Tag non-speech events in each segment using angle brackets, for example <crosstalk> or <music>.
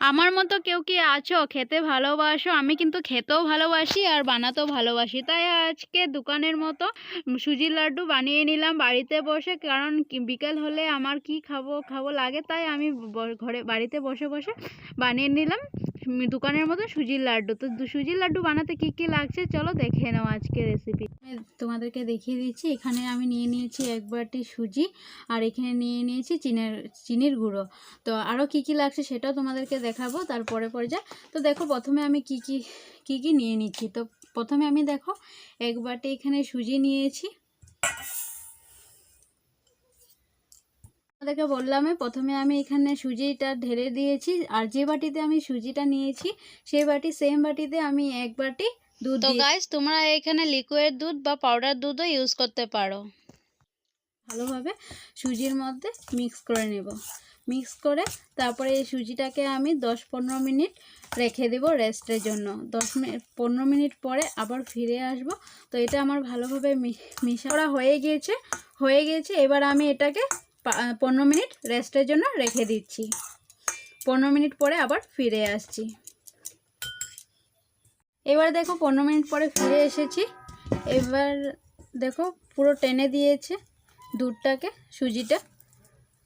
আমার মতো কেউ কি আছো? খেতে ভালোবাসো? আমি কিন্তু খেতেও ভালোবাসি আর বানাতেও ভালোবাসি। তাই আজকে দোকানের মতো সুজির লাড্ডু বানিয়ে নিলাম বাড়িতে বসে। কারণ বিকেল হলে আমার কি খাব খাব লাগে, তাই আমি ঘরে, বাড়িতে বসে বসে বানিয়ে নিলাম। দোকানের মতো সুজির লাড্ডু। তো সুজির লাড্ডু বানাতে কি কি লাগছে? চলো দেখে নাও আজকে রেসিপি তোমাদেরকে দেখিয়ে দিচ্ছি, এখানে আমি নিয়ে নিয়েছি এক বাটি সুজি আর এখানে নিয়ে নিয়েছি চিনের, চিনির গুঁড়ো। তো আরও কি কি লাগছে সেটাও তোমাদেরকে দেখাবো, তারপরে পরে যা। তো দেখো, প্রথমে আমি কি কি কি কি নিয়ে নিচ্ছি। তো প্রথমে আমি দেখো, এক বাটি এখানে সুজি নিয়েছি। তোমাদেরকে বললাম প্রথমে আমি এখানে সুজিটা ঢেলে দিয়েছি আর যে বাটিতে আমি সুজিটা নিয়েছি সেই বাটি সেম বাটিতে আমি এক বাটি দুধ তো গাইস তোমরা এখানে লিকুইড দুধ বা পাউডার দুধও ইউজ করতে পারো। ভালোভাবে সুজির মধ্যে মিক্স করে নেব। মিক্স করে তারপরে এই সুজিটাকে আমি দশ পনেরো মিনিট রেখে দেব রেস্টের জন্য। দশ মিনিট পনেরো মিনিট পরে আবার ফিরে আসব। তো এটা আমার ভালোভাবে মিশা করা হয়ে গিয়েছে হয়ে গিয়েছে। এবার আমি এটাকে পনেরো মিনিট রেস্টের জন্য রেখে দিচ্ছি। পনেরো মিনিট পরে আবার ফিরে আসছি। এবার দেখো পনেরো মিনিট পরে ফিরে এসেছি। এবার দেখো পুরো টেনে দিয়েছে দুধটাকে, সুজিটা।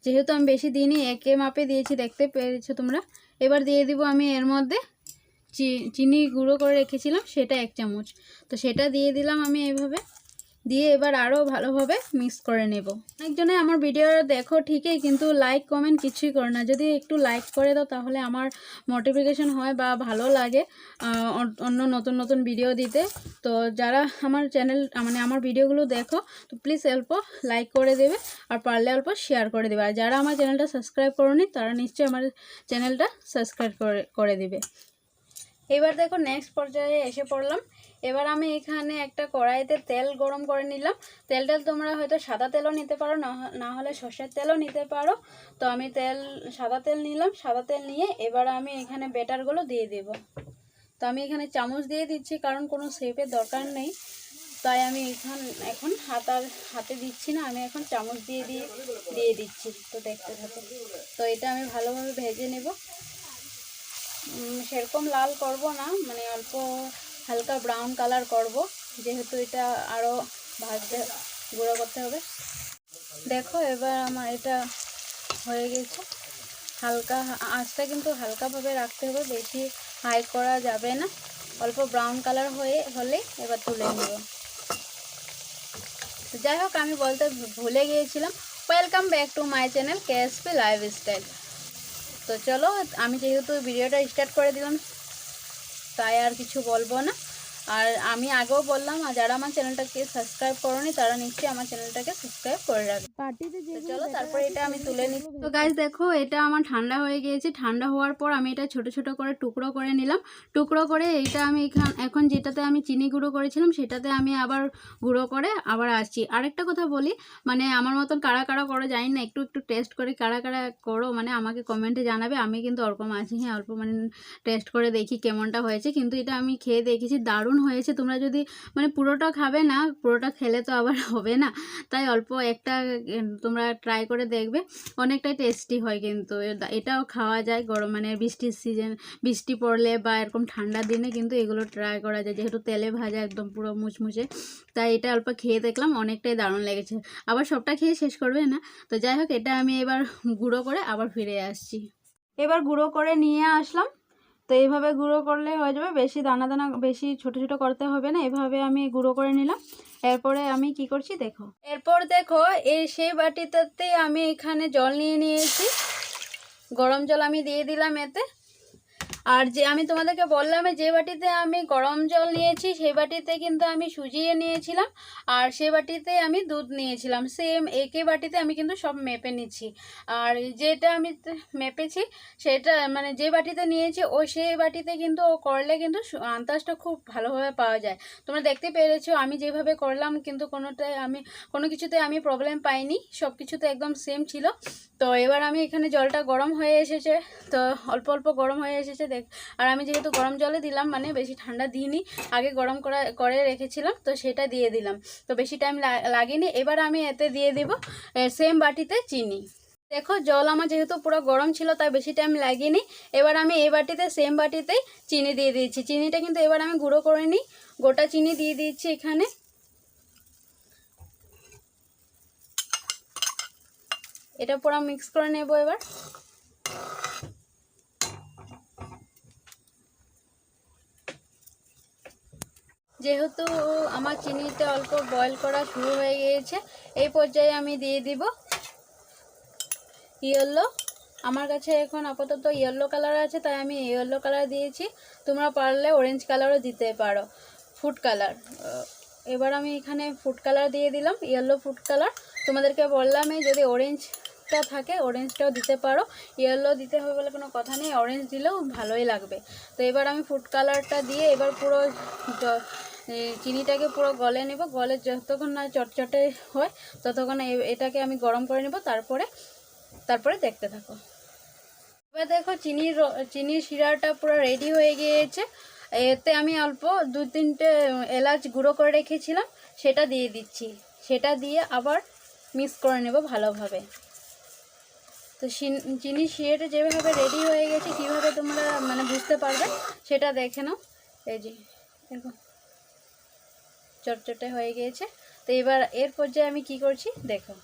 যেহেতু আমি বেশি দিইনি, একে মাপে দিয়েছি, দেখতে পেরেছ তোমরা। এবার দিয়ে দিব আমি এর মধ্যে চিনি গুঁড়ো করে রেখেছিলাম, সেটা এক চামচ। তো সেটা দিয়ে দিলাম আমি এভাবে। দিয়ে এবার আরও ভালোভাবে মিক্স করে নেব। অনেকজনে আমার ভিডিও দেখো ঠিকই, কিন্তু লাইক কমেন্ট কিছুই করে না। যদি একটু লাইক করে দাও, তাহলে আমার মোটিফিকেশন হয় বা ভালো লাগে অন্য নতুন নতুন ভিডিও দিতে। তো যারা আমার চ্যানেল মানে আমার ভিডিওগুলো দেখো, তো প্লিজ অল্প লাইক করে দেবে, আর পারলে অল্প শেয়ার করে দেবে। আর যারা আমার চ্যানেলটা সাবস্ক্রাইব করোনি, তারা নিশ্চয়ই আমার চ্যানেলটা সাবস্ক্রাইব করে করে দেবে। এবার দেখো নেক্সট পর্যায়ে এসে পড়লাম। এবার আমি এখানে একটা কড়াইতে তেল গরম করে নিলাম। তেলটা তোমরা হয়তো সাদা তেলও নিতে পারো, না হলে সর্ষের তেলও নিতে পারো। তো আমি তেল, সাদা তেল নিলাম, সাদা তেল নিয়ে এবার আমি এখানে বেটারগুলো দিয়ে দেব। তো আমি এখানে চামচ দিয়ে দিচ্ছি, কারণ কোনো শেপের দরকার নেই। তাই আমি এখন এখন হাত আর হাতে দিচ্ছি না, আমি এখন চামচ দিয়ে দিয়ে দিয়ে দিচ্ছি। তো দেখতে থাকো। তো এটা আমি ভালোভাবে ভেজে নেব। সেরকম লাল করব না মানে অল্প হালকা ব্রাউন কালার করব, যেহেতু এটা আরও ভাজতে গুঁড়ো করতে হবে। দেখো এবার আমার এটা হয়ে গেছে। হালকা, আঁচটা কিন্তু হালকাভাবে রাখতে হবে, বেশি হাই করা যাবে না। অল্প ব্রাউন কালার হয়ে, হলে এবার তুলে নেব। যাই হোক, আমি বলতে ভুলে গিয়েছিলাম। Welcome back to my channel KSP lifestyle তো চলো আমি যেহেতু ভিডিওটা স্টার্ট করে দিলাম তাই আর কিছু বলব না। আর আমি আগেও বললাম আর যারা আমার চ্যানেলটাকে সাবস্ক্রাইব করনি তারা নিশ্চয়ই আমার চ্যানেলটাকে সাবস্ক্রাইব করে রাখবে। তো চলো তারপরে এটা আমি তুলে নিই। তো গাইজ দেখো এটা আমার ঠান্ডা হয়ে গিয়েছে। ঠান্ডা হওয়ার পর আমি এটা ছোট ছোট করে টুকরো করে নিলাম। টুকরো করে এটা আমি এখান এখন যেটাতে আমি চিনি গুঁড়ো করেছিলাম সেটাতে আমি আবার গুঁড়ো করে আবার আসছি। আরেকটা কথা বলি মানে আমার মতন কারা কারা করো জানি না একটু একটু টেস্ট করে কারা কারা করো মানে আমাকে কমেন্টে জানাবে। আমি কিন্তু অল্প মাছি হ্যাঁ অল্প মানে টেস্ট করে দেখি কেমনটা হয়েছে। কিন্তু এটা আমি খেয়ে দেখেছি দারুণ হয়েছে। তোমরা যদি মানে পুরোটা খাবে না, পুরোটা খেলে তো আবার <laughs> হবে না। তাই অল্প একটা তোমরা ট্রাই করে দেখবে। অনেকটাই টেস্টি হয় কিন্তু। এটাও খাওয়া যায় গরম মানে বৃষ্টির সিজন বৃষ্টি পড়লে বা এরকম ঠান্ডার দিনে কিন্তু এগুলো ট্রাই করা যায়। যেহেতু তেলে ভাজা একদম পুরো মুচমুচে, তাই এটা অল্প খেয়ে দেখলাম, অনেকটাই দারুণ লেগেছে। আবার সবটা খেয়ে শেষ করবে না। তো যাই হোক, এটা আমি এবার গুঁড়ো করে আবার ফিরে আসছি। এবার গুঁড়ো করে নিয়ে আসলাম। তো এইভাবে গুঁড়ো করলে হয়ে যাবে। বেশি দানা দানা, বেশি ছোট ছোট করতে হবে না, এভাবে আমি গুঁড়ো করে নিলাম। এরপরে আমি কি করছি দেখো। এরপর দেখো এই সেই বাটিটাতে আমি এখানে জল নিয়ে নিয়েছি। গরম জল আমি দিয়ে দিলাম এতে। আর যে আমি তোমাদেরকে বললাম যে বাটিতে আমি গরম জল নিয়েছি সেই বাটিতে কিন্তু আমি সুজিয়ে নিয়েছিলাম আর সে বাটিতে আমি দুধ নিয়েছিলাম। সেম একই বাটিতে আমি কিন্তু সব মেপে নিচ্ছি। আর যেটা আমি মেপেছি, সেটা মানে যে বাটিতে নিয়েছি ওই সেই বাটিতে কিন্তু ও করলে কিন্তু আন্দাজটা খুব ভালোভাবে পাওয়া যায়। তোমরা দেখতে পেরেছ, আমি যেভাবে করলাম কিন্তু কোনোটাই আমি, কোনো কিছুতে আমি প্রবলেম পাইনি সব কিছুতে একদম সেম ছিল। তো এবার আমি এখানে জলটা গরম হয়ে এসেছে, তো অল্প অল্প গরম হয়ে এসেছে দেখ, আর আমি যেহেতু গরম জলে দিলাম মানে বেশি ঠান্ডা দিইনি, আগে গরম করা, করে রেখেছিলাম, তো সেটা দিয়ে দিলাম। তো বেশি টাইম লাগেনি, এবার আমি এতে দিয়ে দেব সেম বাটিতে চিনি। দেখো, জল আমার যেহেতু পুরো গরম ছিল, তাই বেশি টাইম লাগেনি, এবার আমি এই বাটিতে সেম বাটিতেই চিনি দিয়ে দিয়েছি। চিনিটা কিন্তু এবার আমি গুঁড়ো করে নিই, গোটা চিনি দিয়ে দিয়েছি এখানে। এটা পুরো মিক্স করে নেব এবার। যেহেতু আমার চিনিতে অল্প বয়েল করা শুরু হয়ে গিয়েছে, এই পর্যায়ে আমি দিয়ে দিব ইয়েলো আমার কাছে এখন আপাতত ইয়েলো কালার আছে, তাই আমি ইয়েলো কালার দিয়েছি। তোমরা পারলে অরেঞ্জ কালারও দিতে পারো ফুড কালার এবার আমি এখানে ফুড কালার দিয়ে দিলাম ইয়েলো ফুড কালার তোমাদেরকে বললামই যদি অরেঞ্জটা থাকে অরেঞ্জটাও দিতে পারো। ইয়েলো দিতে হবে বলে কোনো কথা নেই অরেঞ্জ দিলেও ভালোই লাগবে। তো এবার আমি ফুড কালারটা দিয়ে এবার পুরো চিনিটাকে পুরো গলে নেব। গলে যতক্ষণ না চটচটে হয়, ততক্ষণ এটাকে আমি গরম করে নেব। তারপরে তারপরে দেখতে থাকো। এবার দেখো চিনির চিনির শিরাটা পুরো রেডি হয়ে গিয়েছে। এতে আমি অল্প দু তিনটে এলাচ গুঁড়ো করে রেখেছিলাম। সেটা দিয়ে দিচ্ছি। সেটা দিয়ে আবার মিক্স করে নেব ভালোভাবে। তো চিন- শিরাটা যেভাবে রেডি হয়ে গেছে, কীভাবে তোমরা মানে বুঝতে পারবে, সেটা দেখে নাও। এই যে, দেখো। চটচটে হয়ে গিয়েছে। তো এবার এর পর্যায়ে আমি কি করছি? দেখো।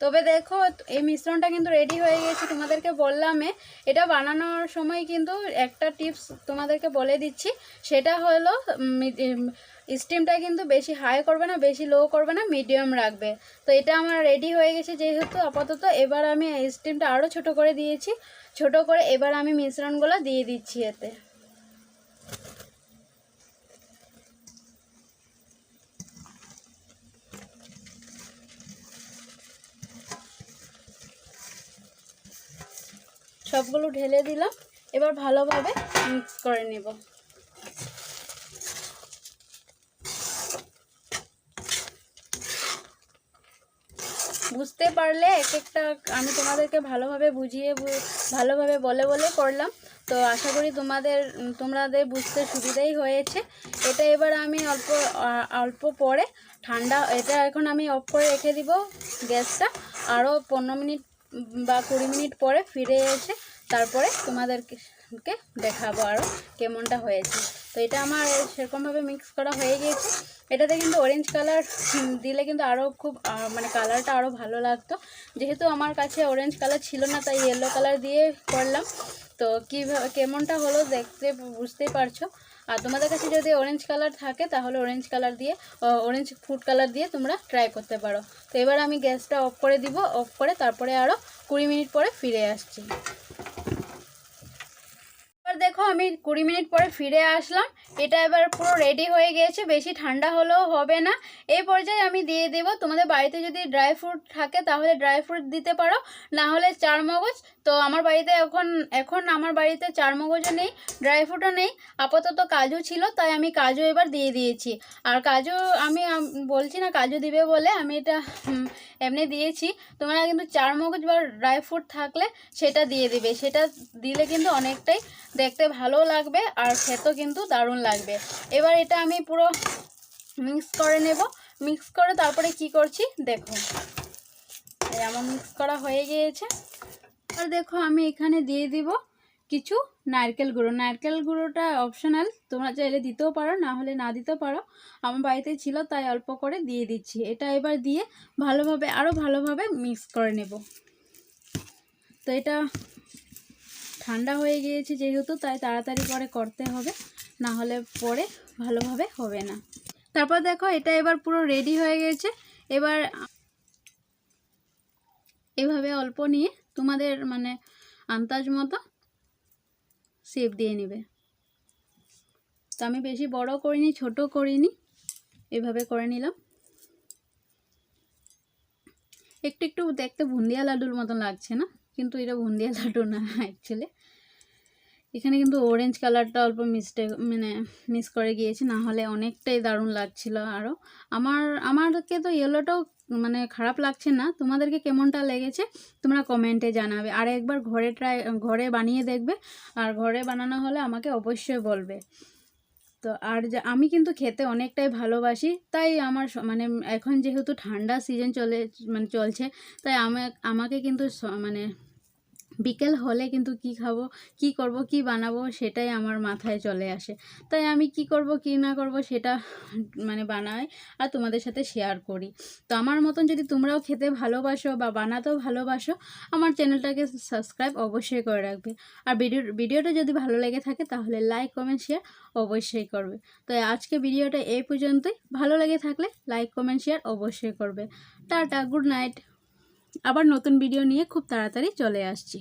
তবে দেখো, এই মিশ্রণটা কিন্তু রেডি হয়ে গেছে তোমাদেরকে বললামে। এটা বানানোর সময় কিন্তু একটা টিপস তোমাদেরকে বলে দিচ্ছি। সেটা হলো স্টিমটা কিন্তু বেশি হাই করবে না, বেশি লো করবে না মিডিয়াম রাখবে। তো এটা আমার রেডি হয়ে গেছে যেহেতু আপাতত। এবার আমি স্টিমটা আরও ছোট করে দিয়েছি। ছোট করে এবার আমি মিশ্রণগুলো দিয়ে দিচ্ছি এতে। সবগুলো ঢেলে দিলাম। এবার ভালোভাবে মিক্স করে নেব। বুঝতে পারলে এক একটা আমি তোমাদেরকে ভালোভাবে বুঝিয়ে ভালোভাবে বলে বলে করলাম। তো আশা করি তোমাদের তোমাদের বুঝতে সুবিধাই হয়েছে। এটা এবার আমি অল্প অল্প পরে ঠান্ডা, এটা এখন আমি অফ করে রেখে দিব গ্যাসটা। আরও পনেরো মিনিট বা কুড়ি মিনিট পরে ফিরে এসে তারপরে তোমাদেরকে দেখাবো আরও কেমনটা হয়েছে। তো এটা আমার সেরকমভাবে মিক্স করা হয়ে গিয়েছে। এটাতে কিন্তু অরেঞ্জ কালার দিলে কিন্তু আরও খুব মানে কালারটা আরও ভালো লাগতো। যেহেতু আমার কাছে অরেঞ্জ কালার ছিল না, তাই ইয়েলো কালার দিয়ে করলাম। তো কীভাবে কেমনটা হলো দেখতে বুঝতেই পারছ? আর তোমাদের কাছে যদি অরেঞ্জ কালার থাকে, তাহলে অরেঞ্জ কালার দিয়ে অরেঞ্জ ফুড কালার দিয়ে তোমরা ট্রাই করতে পারো। তো এবার আমি গ্যাসটা অফ করে দিব অফ করে তারপরে আরও কুড়ি মিনিট পরে ফিরে আসছি। আমি কুড়ি মিনিট পরে ফিরে আসলাম। এটা এবার পুরো রেডি হয়ে গিয়েছে, বেশি ঠান্ডা হলেও হবে না। এই পর্যায়ে আমি দিয়ে দেব, তোমাদের বাড়িতে যদি ড্রাই ফ্রুট থাকে তাহলে ড্রাই ফ্রুট দিতে পারো, না হলে চার মগজ তো আমার বাড়িতে এখন এখন আমার বাড়িতে চার মগজও নেই ড্রাই ফ্রুটও নেই, আপাতত কাজু ছিল, তাই আমি কাজু এবার দিয়ে দিয়েছি। আর কাজু আমি বলছি না কাজু দিবে বলে, আমি এটা এমনি দিয়েছি। তোমরা কিন্তু চার মগজ বা ড্রাই ফ্রুট থাকলে সেটা দিয়ে দিবে, সেটা দিলে কিন্তু অনেকটাই দেখতে ভালো লাগবে আর খেতেও কিন্তু দারুণ লাগবে। এবার এটা আমি পুরো মিক্স করে নেব। মিক্স করে তারপরে কি করছি? দেখো আমার মিক্স করা হয়ে গিয়েছে। আর দেখো, আমি এখানে দিয়ে দিব কিছু নারকেল গুঁড়ো। নারকেল গুঁড়োটা অপশনাল তোমরা চাইলে দিতেও পারো, না হলে না দিতেও পারো। আমার বাড়িতে ছিল, তাই অল্প করে দিয়ে দিচ্ছি। এটা এবার দিয়ে ভালোভাবে আরও ভালোভাবে মিক্স করে নেব। তো এটা ঠান্ডা হয়ে গিয়েছে যেহেতু, তাই তাড়াতাড়ি করে করতে হবে না হলে পরে ভালোভাবে হবে না। তারপর দেখো, এটা এবার পুরো রেডি হয়ে গেছে। এবার এভাবে অল্প নিয়ে তোমাদের মানে আন্দাজ মতো শেপ দিয়ে নেবে। তো আমি বেশি বড় করিনি, ছোট করিনি, এভাবে করে নিলাম। একটু একটু দেখতে বুন্দিয়া লাড্ডুর মতন লাগছে না? কিন্তু এটা বুন্দিয়া লাড্ডু না অ্যাকচুয়ালি এখানে কিন্তু অরেঞ্জ কালারটা অল্প মিস্টেক মানে মিস করে গিয়েছি, না হলে অনেকটাই দারুণ লাগছিল আরও আমার, আমারকে তো ইয়েলোটাও মানে খারাপ লাগছে না। তোমাদেরকে কেমনটা লেগেছে, তোমরা কমেন্টে জানাবে। আর একবার ঘরে ট্রাই ঘরে বানিয়ে দেখবে, আর ঘরে বানানো হলে আমাকে অবশ্যই বলবে। তো আর আমি কিন্তু খেতে অনেকটাই ভালোবাসি, তাই আমার মানে এখন যেহেতু ঠান্ডা সিজন চলে মানে চলছে, তাই আমা আমাকে কিন্তু মানে বিকেল হলে কিন্তু কি খাব, কি করব, কি বানাবো সেটাই আমার মাথায় চলে আসে। তাই আমি কি করব, কি না করব সেটা মানে বানাই আর তোমাদের সাথে শেয়ার করি। তো আমার মতন যদি তোমরাও খেতে ভালোবাসো বা বানাতেও ভালোবাসো, আমার চ্যানেলটাকে সাবস্ক্রাইব অবশ্যই করে রাখবে। আর ভিডিও ভিডিওটা যদি ভালো লেগে থাকে তাহলে লাইক কমেন্ট শেয়ার অবশ্যই করবে। তো আজকে ভিডিওটা এই পর্যন্তই। ভালো লেগে থাকলে লাইক কমেন্ট শেয়ার অবশ্যই করবে। টাটা গুড নাইট আবার নতুন ভিডিও নিয়ে খুব তাড়াতাড়ি চলে আসছি।